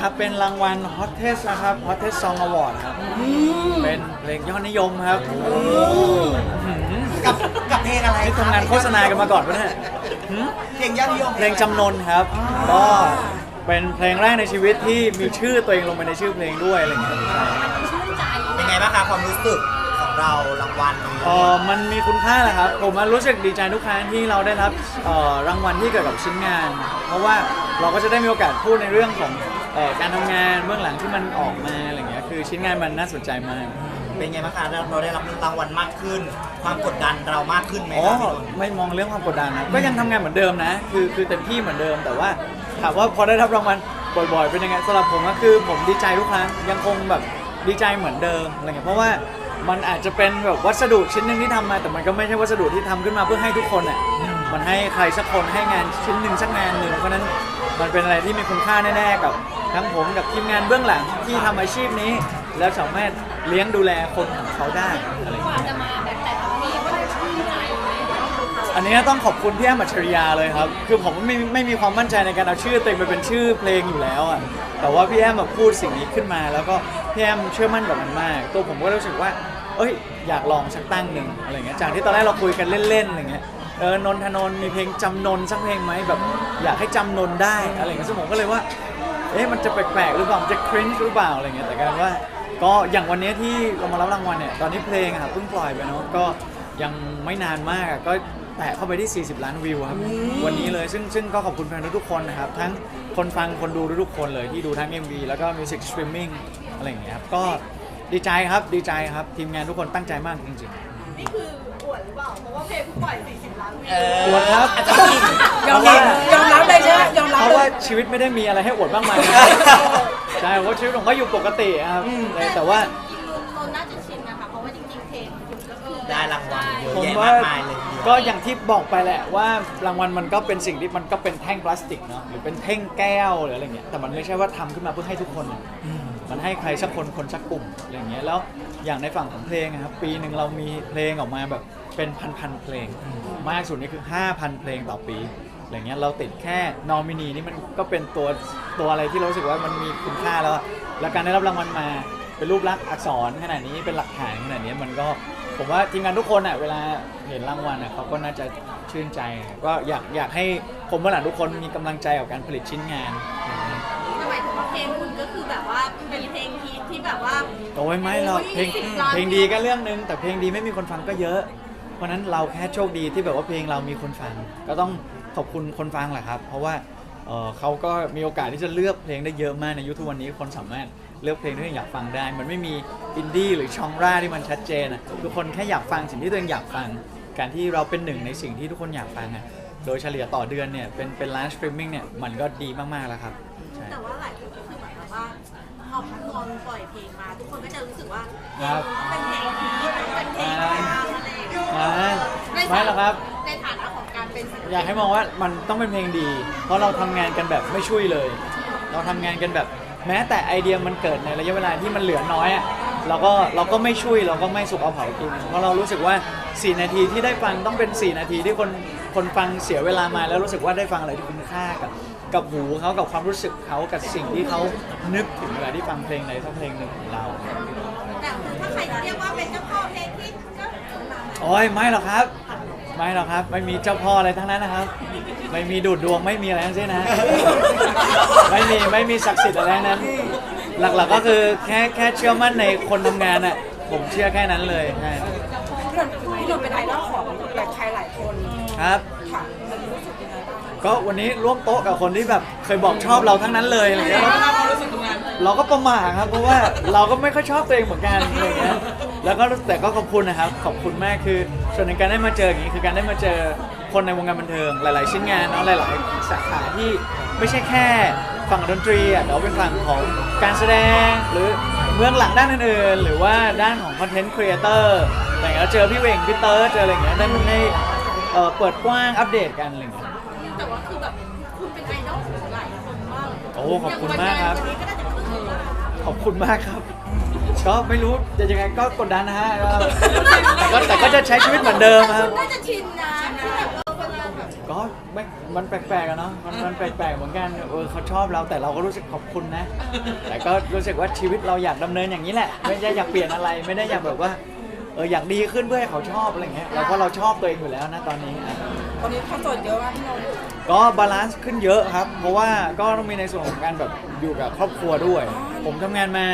ครับเป็นรางวัล Hottest นะครับ Hottest Song Award ครับ เป็นเพลงยอดนิยมครับหืมกับกับเพลงอะไรนี่ทำงานโฆษณากันมาก่อนปะเนี่ยหืมเพลงยอดนิยมเพลงจำนนครับ ก็เป็นเพลงแรกในชีวิตที่มีชื่อตัวเองลงไปในชื่อเพลงด้วยอะไรอย่างเงี้ยใช่เป็นไงบ้างคะความรู้สึกของเรารางวัลนี้เออมันมีคุณค่าแหละครับ ผมมันรู้สึกดีใจทุกครั้งที่เราได้รับเอ่อรางวัลที่เกี่ยวกับชิ้นงาน เพราะว่าเราก็จะได้มีโอกาสพูดในเรื่องของเอ่อการทำงานเบื้องหลังที่มันออกมาอะไรอย่างเงี้ยคือชิ้นงานมันน่าสนใจมากเป็นไงบ้างคะเราเราได้รับรางวัลมากขึ้น ความกดดันเรามากขึ้นไหมอ๋คอรับพี่นนท์ไม่มองเรื่องความกดดันนะก็ยังทำงานเหมือนเดิมนะคือคือเต็มที่เหมือนเดิม แต่ว่าถามว่าพอได้รับรางวัลบ่อยๆเป็นยังไงสำหรับผมก็คือผมดีใจทุกครั้งยังคงแบบดีใจเหมือนเดิมอะไรเงี้ยเพราะว่ามันอาจจะเป็นแบบวัสดุชิ้นหนึ่งที่ทำมา แต่มันก็ไม่ใช่วัสดุที่ทำขึ้นมาเพื่อให้ทุกคนอะมันให้ใครสักคนให้งานชิ้นหนึ่งสักงานหนึ่งเพราะฉะนั้น มันเป็นอะไรที่มีคุณค่าแน่ๆกับทั้งผมกับทีมงานเบื้องหลังที่ทำอาชีพนี้ แล้วสามารถเลี้ยงดูแลคนของเขาได้อะไรอย่างเงี้ย จะมาแบบแต่ละปีก็ชื่นใจเลยอันนี้ต้องขอบคุณพี่แอมอัจฉริยาเลยครับ คือผมไม่ไม่มีความมั่นใจในการเอาชื่อเตัวเองไปเป็นชื่อเพลงอยู่แล้วอะ แต่ว่าพี่แอมแบบพูดสิ่งนี้ขึ้นมา แล้วก็พี่แอมเชื่อมั่นกับมันมาก ตัวผมก็รู้สึกว่า เอ้ยอยากลองสักตั้งหนึ่งอะไรเงี้ย จากที่ตอนแรกเราคุยกันเล่นๆอะไรเงี้ย เออนนทนนท์มีเพลงจำนนสักเพลงไหมแบบ อยากให้จำนนได้อะไรเงี้ยซึ่งผมก็เลยว่า เอ๊ะมันจะแปลกๆหรือเปล่ามันจะคริ้นหรือเปล่าอะไรเงี้ยแต่กลารว่า ก็อย่างวันนี้ที่เรามารับรางวัลเนี่ยตอนนี้เพลงอะครับเพิ่งปล่อยไปเนาะก็ยังไม่นานมากอะก็แตะเข้าไปที่ 40 ล้านวิวครับ วันนี้เลยซึ่งซึ่งก็ขอบคุณแฟนทุกๆคนนะครับ ทั้งคนฟังคนดูทุกๆคนเลยที่ดูทั้ง MV แล้วก็ Music Streaming อะไรอย่างเงี้ยครับ ก็ดีใจครับดีใจครับ ทีมงานทุกคนตั้งใจมากจริงนี่คืออ วดหรือเปล่า เพราะว่าเพลงเพิ่งปล่อย 40 ล้านวิวเอออวดครับ อาจจะจริงยอมรับยอมรับเลยใช่ไหมยอมๆรับเพเลราะว่ายชีวิตไม่ได้มีอะไรให้อวดมากมายนะครับใช่เพราะชีวิตผมก็อยู่ปกติครับแต่แต่ว่าจริงๆเราน่าจะชินนะคะ เพราะว่าจริงๆเพลงคุณก็คือได้รางวัลเยอะผมแยะว่า มากมายเลยทีเดียวก็อย่างที่บอกไปแหละว่ารางวัลมันก็เป็นสิ่งที่มันก็เป็นแท่งพลาสติกเนาะหรือเป็นแท่งแก้วหรืออะไรเงี้ยแต่มันไม่ใช่ว่าทำขึ้นมาเพื่อให้ทุกคนอะ มันให้ใครสักคนคนสักกลุ่มอะไรเงี้ยแล้วอย่างในฝั่งของเพลงอะครับปีหนึ่งเรามีเพลงออกมาแบบเป็นพันๆเพลง มากสุดนี่คือ 5,000 เพลงต่อปีอะไรเงี้ยเราติดแค่นอมินีนี่มันก็เป็นตัวตัวอะไรที่เรารู้สึกว่ามันมีคุณค่าแล้วแล้วการได้รับรางวัลมาเป็นรูปลักษณ์อักษรขนาดนี้เป็นหลักฐานขนาดนี้มันก็ผมว่าทีมงานทุกคนอะเวลาเห็นรางวัลอะเขาก็น่าจะชื่นใจก็อยากอยากให้ผมเมื่อหลังทุกคนมีกำลังใจกับการผลิตชิ้นงาน เป็นเพลงฮิตที่แบบว่า โอ้ยไม่หรอกเพลงสิบล้านเพลงดีก็เรื่องนึง แต่เพลงดีไม่มีคนฟังก็เยอะ เพราะฉะนั้นเราแค่โชคดีที่แบบว่าเพลงเรามีคนฟัง ก็ต้องขอบคุณคนฟังแหละครับ เพราะว่าเอ่อเขาก็มีโอกาสที่จะเลือกเพลงได้เยอะมากในยุคทุกวันนี้คนสามารถเลือกเพลงที่ตัวเองอยากฟังได้ มันไม่มีอินดี้หรือชองร่าที่มันชัดเจนอะทุกคนแค่อยากฟังสิ่งที่ตัวเองอยากฟัง การที่เราเป็นหนึ่งในสิ่งที่ทุกคนอยากฟังอะโดยเฉลี่ยต่อเดือนเนี่ยเป็นเป็นล้านสตรีมมิ่งเนี่ยมันก็ดีมากๆแล้วครับ อปล่อยเพลงมา ทุกคนก็จะรู้สึกว่าครับเป็นเพลงฮิตเป็นเพลงดังอะไรอย่างเงี้ยอ่าไม่หรอกครับ ในฐานะของการเป็นศิลปินอยากให้มองว่ามันต้องเป็นเพลงดี เพราะเราทำงานกันแบบไม่ช่วยเลย เราทำงานกันแบบ แม้แต่ไอเดียมันเกิดในระยะเวลาที่มันเหลือน้อยอะเราก็เราก็ไม่ช่วยเราก็ไม่สุกเอาเผากินเพราะเรารู้สึกว่า 4 นาทีที่ได้ฟังต้องเป็น 4 นาทีที่คนคนฟังเสียเวลามาแล้วรู้สึกว่าได้ฟังอะไรที่คุ้มค่ากับ กับหูเขากับความรู้สึกเขากับสิ่งที่เขานึกถึงเวลาที่ฟังเพลงใดสักเพลงหนึ่งของเรา แต่คือถ้าใครจะเรียกว่าเป็นเจ้าพ่อเพลงที่ก็ถึงมาโอ้ยไม่หรอกครับ ไม่หรอกครับ ไม่มีเจ้าพ่ออะไรทั้งนั้นนะครับ ไม่มีดูดดวงไม่มีอะไรทั้งสิ้นนะ ไม่มีไม่มีศักดิ์สิทธิ์อะไรทั้งนั้น หลักๆก็คือแค่แค่เชื่อมั่นในคนทำงานอะผมเชื่อแค่นั้นเลยใช่พี่นนท์พี่นนท์เป็นไอดอลของหลายใครหลายคนครับ ค่ะมันรู้สึกยังไงบ้าง ก็วันนี้ร่วมโต๊ะกับคนที่แบบเคยบอกชอบเราทั้งนั้นเลยอะไรเงี้ยเราก็ประหมาครับเพราะว่าเราก็ไม่ค่อยชอบตัวเองเหมือนกันอะไรเงี้ยแล้วก็แต่ก็ขอบคุณนะครับ ขอบคุณมากคือส่วนหนึ่งการได้มาเจออย่างนี้คือการได้มาเจอคนในวงการบันเทิงหลาย ๆ ชิ้นงานเนาะหลาย ๆ สาขาที่ไม่ใช่แค่ฝั่งดนตรีอะแต่ว่าเป็นฝั่งของการแสดงหรือเบื้องหลังด้านอื่นๆหรือว่าด้านของคอนเทนต์ครีเอเตอร์อย่างเงี้ยเราเจอพี่เวงพี่เติร์ดเจออะไรอย่างเงี้ยได้มันได้เอ่อเปิดกว้างอัปเดตกันอะไรอย่างเงี้ย แต่ว่าคือแบบคุณเป็นไอดอลของหลายคนมากโอ้ขอบคุณมากครับวันนี้ก็น่าจะครึ่งหนึ่งแล้วขอบคุณมากครับ ก็ไม่รู้จะยังไงก็กดดันนะฮะก็แต่ก็แต่ก็จะใช้ชีวิตเหมือนเดิมครับคุณน่าจะชินนะที่แบบเออเวลาแบบก็อไม่มันแปลกๆอะเนาะมันมันแปลกๆเหมือนกันเออเขาชอบเราแต่เราก็รู้สึกขอบคุณนะ แต่ก็รู้สึกว่าชีวิตเราอยากดำเนินอย่างนี้แหละ ไม่ได้อยากเปลี่ยนอะไร ไม่ได้อยากแบบว่าเอออยากดีขึ้นเพื่อให้เขาชอบอะไรเงี้ยเราก็เราชอบตัวเองอยู่แล้วนะตอนนี้อะตอนนี้ข้อโจทย์เยอะมากพี่นนท์ก็บาลานซ์ขึ้นเยอะครับ เพราะว่าก็ต้องมีในส่วนของการแบบอยู่กับครอบครัวด้วย ผมทำงานมา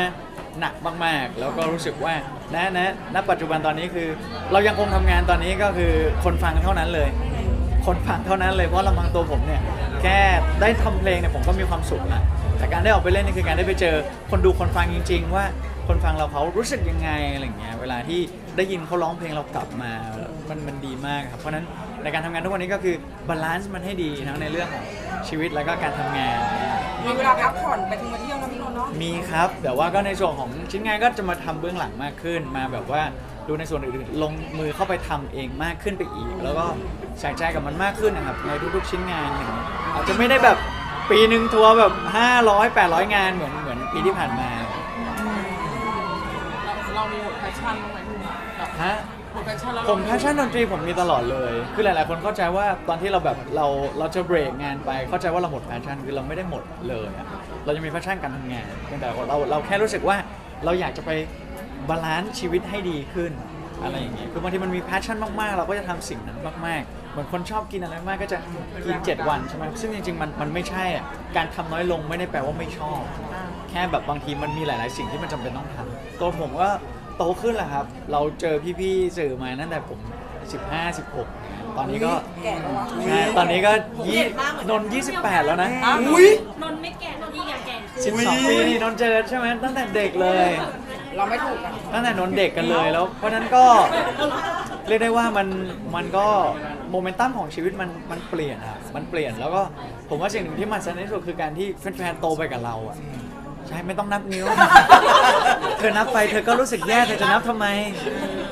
หนักมากๆ แล้วก็รู้สึกว่าณณณปัจจุบันตอนนี้คือ เรายังคงทำงานตอนนี้ก็คือคนฟังเท่านั้นเลย คนฟังเท่านั้นเลยเพราะลำพังตัวผมเนี่ยแค่ได้ทำเพลงเนี่ยผมก็มีความสุขละแต่การได้ออกไปเล่นนี่คือการได้ไปเจอคนดูคนฟังจริง ๆ ว่า คนฟังเราเขารู้สึกยังไงอะไรอย่างเงี้ยเวลาที่ได้ยินเขาร้องเพลงเรากลับมา มันมันดีมากครับ เพราะฉะนั้นในการทำงานทุกวันนี้ก็คือบาลานซ์มันให้ดีทั้งในเรื่องของชีวิตแล้วก็การทำงาน มีเวลาพักผ่อนไปถึงมาเที่ยวนะพี่นนท์เนาะมีครับแต่ว่าก็ในส่วนของชิ้นงานก็จะมาทำเบื้องหลังมากขึ้น มาแบบว่าดูในส่วนอื่นๆลงมือเข้าไปทำเองมากขึ้นไปอีก แล้วก็ใส่ใจกับมันมากขึ้นนะครับในทุกๆชิ้นงานอย่างเงี้ยอาจจะไม่ได้แบบปีหนึ่งทัวร์แบบ 500 800 งานเหมือนเหมือนปีที่ผ่านมาเรามีหมดแพชชั่นบ้างไหมแบบฮะ หมดแพชชั่นแล้วผมแพชชั่นดนตรีผมมีตลอดเลย คือหลายๆ คนเข้าใจว่าตอนที่เราแบบเราเราจะเบรกงานไป เข้าใจว่าเราหมดแพชชั่นคือเราไม่ได้หมดเลยอะเรายังมีแพชชั่นการทำงานเพียงแต่เราเราแค่รู้สึกว่าเราอยากจะไปบาลานซ์ชีวิตให้ดีขึ้นอะไรอย่างเงี้ย คือบางทีมันมีแพชชั่นมากๆ เราก็จะทำสิ่งนั้นมากๆ เหมือนคนชอบกินอะไรมากก็จะกิน 7 วันใช่ไหมซึ่งจริงๆ มันมันไม่ใช่อะการทำน้อยลงไม่ได้แปลว่าไม่ชอบ แค่แบบบางทีมันมีหลาย ๆ สิ่งที่มันจำเป็นต้องทำตัวผมก็ โตขึ้นแหละครับ เราเจอพี่ๆสื่อมาตั้งแต่ผม 15 16 ตอนนี้ก็แก่แล้ววะ ใช่ตอนนี้ก็ยี่นนยี่สิบแปดแล้วนะอุ้ย นนท์ไม่แก่นนท์ยิ่งแก่ขึ้นสิบสองปีนี่นนเจอใช่ไหมตั้งแต่เด็กเลย เราไม่ถูกอะตั้งแต่นนเด็กกันเลยแล้ว เพราะฉะนั้นก็เรียกได้ว่ามันมันก็โมเมนตัมของชีวิตมันมันเปลี่ยนอะมันเปลี่ยนแล้วก็ผมว่าสิ่งหนึ่งที่มันสำคัญที่สุดคือการที่แฟนๆโตไปกับเราอะ ใช่ไม่ต้องนับนิ้ว เธอนับไปเธอก็รู้สึกแย่เธอจะนับทำไม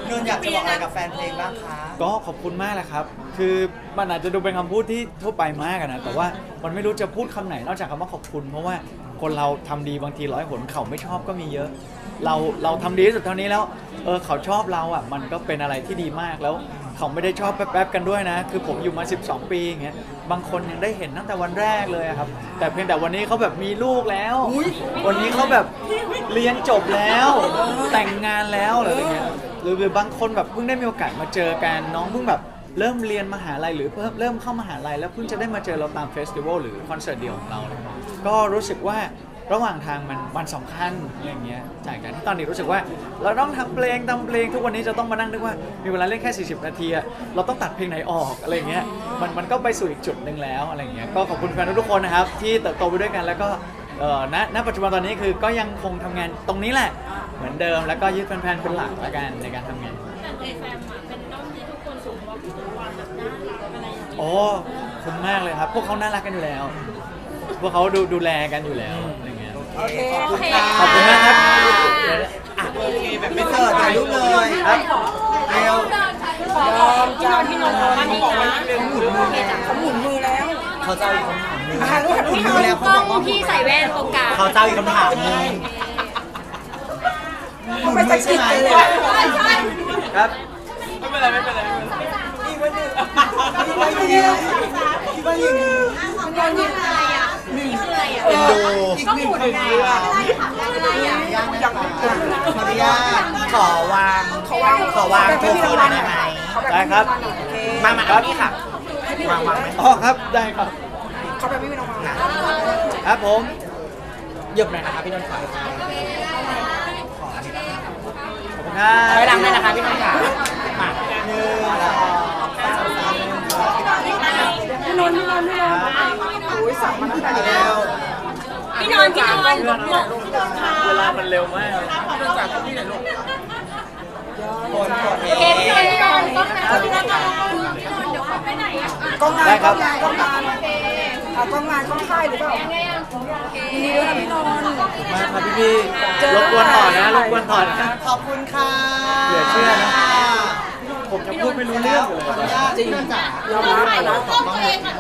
นนท์อยากจะบอกอะไรกับแฟนเพลงบ้างคะก็ขอบคุณมากแหละครับ คือมันอาจจะดูเป็นคำพูดที่ทั่วไปมากอะนะ แต่ว่ามันไม่รู้จะพูดคำไหนนอกจากคำว่าขอบคุณ เพราะว่าคนเราทำดีบางทีร้อยหนเขาไม่ชอบก็มีเยอะ เราเราทำดีที่สุดเท่านี้แล้ว เออเขาชอบเราอะ มันก็เป็นอะไรที่ดีมากแล้ว เขาไม่ได้ชอบแป๊บๆกันด้วยนะ คือผมอยู่มา 12 ปีอย่างเงี้ยบางคนยังได้เห็นตั้งแต่วันแรกเลยอะครับ แต่เพียงแต่วันนี้เขาแบบมีลูกแล้ว วันนี้เขาแบบเรียนจบแล้ว แต่งงานแล้วอะไรอย่างเงี้ยหรือหรือบางคนแบบเพิ่งได้มีโอกาสมาเจอกันน้องเพิ่งแบบเริ่มเรียนมหาลัยหรือเพิ่มเริ่มเข้ามหาลัยแล้วเพิ่งจะได้มาเจอเราตามเฟสติวัลหรือคอนเสิร์ตเดียวของเราเลยก็รู้สึกว่า ระหว่างทางมันมันสำคัญอะไรเงี้ยจากการที่ตอนนี้รู้สึกว่า เราต้องทำเพลงทำเพลงทุกวันนี้จะต้องมานั่งนึกว่ามีเวลาเล่นแค่ 40 นาทีอะเราต้องตัดเพลงไหนออกอะไรเงี้ยมันมันก็ไปสู่อีกจุดหนึ่งแล้วอะไรเงี้ยก็ขอบคุณแฟนทุกๆคนนะครับที่เติบโตไปด้วยกันแล้วก็เอ่อณณปัจจุบันตอนนี้คือก็ยังคงทำงานตรงนี้แหละ เหมือนเดิมแล้วก็ยึดแฟนๆเป็นหลักละกันในการทำงาน แต่ในแฟมอะเป็นด้อมที่ทุกคนสูงว่าทุกวันแบบน่ารักอะไรอย่างเงี้ยโอ้ขอบคุณมากเลยครับ พวกเขาน่ารักกันอยู่แล้ว พวกเขาดูดูแลกันอยู่แล้วอะไรเงี้ย โอเคขอบคุณค่ะขอบคุณมากครับอะโอเคแบบไม่เกิดถ่ายรูปเลยครับเร็วยอมจ้าพี่นนท์อันนี้นะเขาหมุนมือแล้วเขาจะเอาอีกคำถามหนึ่งถ่ายรูปถ่ายรูปดูแล้วเขาต้บออกงว่าพี่ใส่แว่นตรงกลางเขาจะเอาอีกคำถามหนึงเขาไปสะกิดเลยครับไม่เป็นไรไม่เป็นไรไม่เป็นไรพี่ว่านี่พี่ว่านี่พี่ว่านี่มันยังยิงอะไรอะนี่ คืออะไรอะเอ็นดูอีกหนึ่งคือเรื่องยากนะคะขออนุญาตขอวางเขาวางขอวางโทรฟี่หน่อยได้ไหมเขาแบบได้ครับโอเคมามาเอานี่ค่ะวางวางไหมอ๋อครับได้ครับเขาแบบไม่มีรางวัลครับผมเหยียบหน่อยนะคะพี่นนท์ขาขอบคุณครับถอยหลังเลยนะคะพี่นนท์ขามาหนึ่งสองสามพี่นนท์พี่นนท์พี่นนท์โอ้ยสั่งมาตั้งแต่เร็ว พี่นอนพี่นอน เวลามันเร็วมากเลยเรื่องจากที่ไหนลูกกดโอเคพี่นอนพี่นอนต้องนะพี่นอนพี่นอนเดี๋ยวเขาไปไหนอะกล้องงานกล้องงานกล้องงานอะกล้องงานกล้องค่ายหรือเปล่ายินดีด้วยนะพี่นนท์มาครับพี่พี่รบกวนต่อนะรบกวนต่อนะขอบคุณค่ะเหลือเชื่อนะผมจะพูดไม่รู้เรื่องอยู่เลยขออนุญาตจริงจ๋ายอมรับนะต้องตัวเองอะ